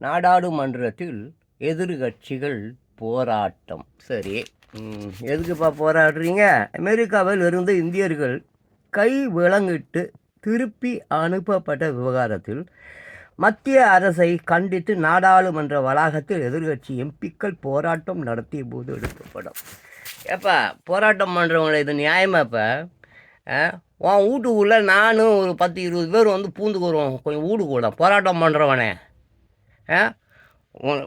நாடாளுமன்றத்தில் எதிர்கட்சிகள் போராட்டம். சரி எதுக்குப்பா போராடுறீங்க? அமெரிக்காவில் இருந்து இந்தியர்கள் கை விலங்கிட்டு திருப்பி அனுப்பப்பட்ட விவகாரத்தில் மத்திய அரசை கண்டித்து நாடாளுமன்ற வளாகத்தில் எதிர்க்கட்சி எம்பிக்கள் போராட்டம் நடத்திய போது எடுக்கப்படும். ஏப்பா போராட்டம் பண்ணுறவங்களை இது நியாயமாக இப்போ? உன் வீட்டுக்குள்ளே நானும் ஒரு பத்து இருபது பேர் வந்து பூந்துக்குறோம் கொஞ்சம் வீடு கூட போராட்டம் பண்ணுறவனே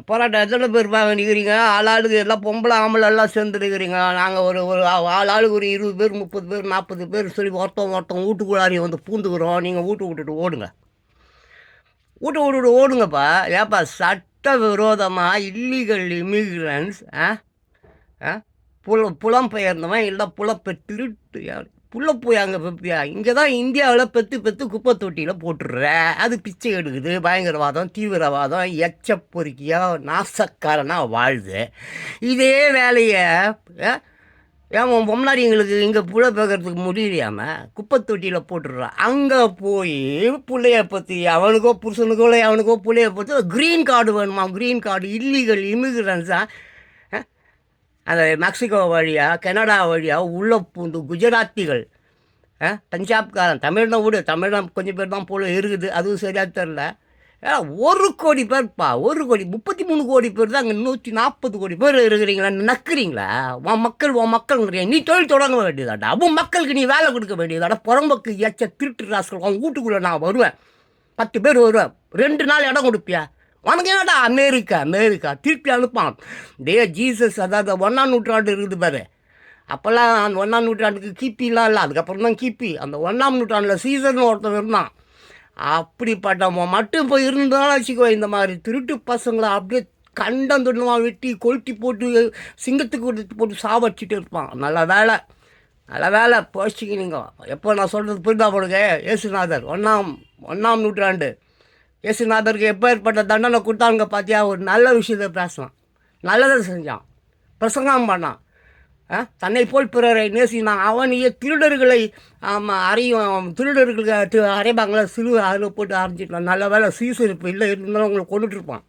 போராட்டம் எத்தனை பேர் நிற்கிறீங்க ஆளாளுக்கு எல்லாம் பொம்பளை ஆம்பளை எல்லாம் சேர்ந்துருக்கிறீங்க. நாங்கள் ஒரு ஒரு ஆளாளுக்கு ஒரு இருபது பேர் முப்பது பேர் நாற்பது பேர் சொல்லி ஒருத்தன் ஒருத்தன் வீட்டுக்குள்ளாரி வந்து பூந்துக்கிறோம். நீங்கள் வீட்டு விட்டுட்டு ஓடுங்க. வீட்டு விட்டுட்டு ஓடுங்கப்பா. ஏப்பா சட்ட விரோதமாக இல்லீகல் இமிக்ரன்ஸ் ஆ? ஆ? புல புலம்பெயர்ந்தவன் இல்லை புலப்பெ திருட்டு யார்? புள்ள போய் அங்கே பெப்பியா இங்கே தான் இந்தியாவில் பெத்து பெத்து குப்பை தொட்டியில் போட்டுடுற. அது பிச்சை எடுக்குது பயங்கரவாதம் தீவிரவாதம் எச்ச பொறுக்கியாக நாசக்காரனாக வாழுது. இதே வேலையை ஏன் உன் பொம்னாடிங்களுக்கு இங்கே புள்ள பார்க்கறதுக்கு முடியலையாம? குப்பை தொட்டியில் போட்டுடுறான் அங்கே போய் பிள்ளைய பற்றி அவனுக்கோ புருஷனுக்கோ இல்லை அவனுக்கோ பிள்ளைய பற்றி க்ரீன் கார்டு வேணுமா? க்ரீன் கார்டு இல்லீகல் இமிகிரன்ஸாக அந்த மெக்சிகோ வழியாக கனடா வழியாக உள்ளே பூந்து குஜராத்திகள். ஆ, பஞ்சாப்காரன் தமிழ்னா விடு தமிழ்னா கொஞ்சம் பேர் தான் போல இருக்குது அதுவும் சரியாக தெரில ஏ, ஒரு கோடி பேர்ப்பா ஒரு கோடி முப்பத்தி மூணு கோடி பேர் தான் அங்கே நூற்றி நாற்பது கோடி பேர் இருக்கிறீங்களா நக்குறீங்களா? உன் மக்கள் உன் மக்கள் நீ தொழில் தொடங்க வேண்டியதாடா அவன் மக்களுக்கு நீ வேலை கொடுக்க வேண்டியதாடா புறம்பக்கு ஏச்ச திருட்டு ராசுகள் உன் வீட்டுக்குள்ளே நான் வருவேன். பத்து பேர் வருவேன். ரெண்டு நாள் இடம் கொடுப்பியா? உனக்கு என்னடா அமெரிக்கா அமெரிக்கா? திருப்பி அனுப்பான். டே ஜீசஸ் அதாவது ஒன்றாம் நூற்றாண்டு இருக்குது பாரு. அப்போல்லாம் அந்த ஒன்றாம் நூற்றாண்டுக்கு கிப்பிலாம் இல்லை. அதுக்கப்புறம் தான் கிப்பி. அந்த ஒன்றாம் நூற்றாண்டில் சீசன் ஒருத்தன் இருந்தான். அப்படிப்பட்டவன் மட்டும் இப்போ இருந்தாலும் வச்சுக்கோ இந்த மாதிரி திருட்டு பசங்களை அப்படியே கண்டம் துண்டமாக வெட்டி கொளுத்தி போட்டு சிங்கத்துக்கு கொடுத்து போட்டு சாவடிச்சிட்டு இருப்பான். நல்ல வேலை. நல்ல வேலை. போச்சுக்கினீங்க எப்போ நான் சொல்கிறது புரிதா போடுங்க ஏசுநாதர் ஒன்றாம் ஒன்றாம் நூற்றாண்டு. இயேசுநாதருக்கு எப்பேற்பட்ட தண்டனை கொடுத்தாங்க பார்த்தியா ஒரு நல்ல விஷயத்தை பேசலாம் நல்லதை செஞ்சான். பிரசங்கம் பண்ணான். ஆ? தன்னை போல் பிறரை நேசினான். அவனையே திருடர்களை அறையும் திருடர்களுக்கு தி- சிறு அதில் போட்டு அரைஞ்சிட்டான். நல்ல வேலை சீசர் இப்போ இல்லை இருந்தாலும் அவங்களை கொண்டுட்டு இருப்பான்.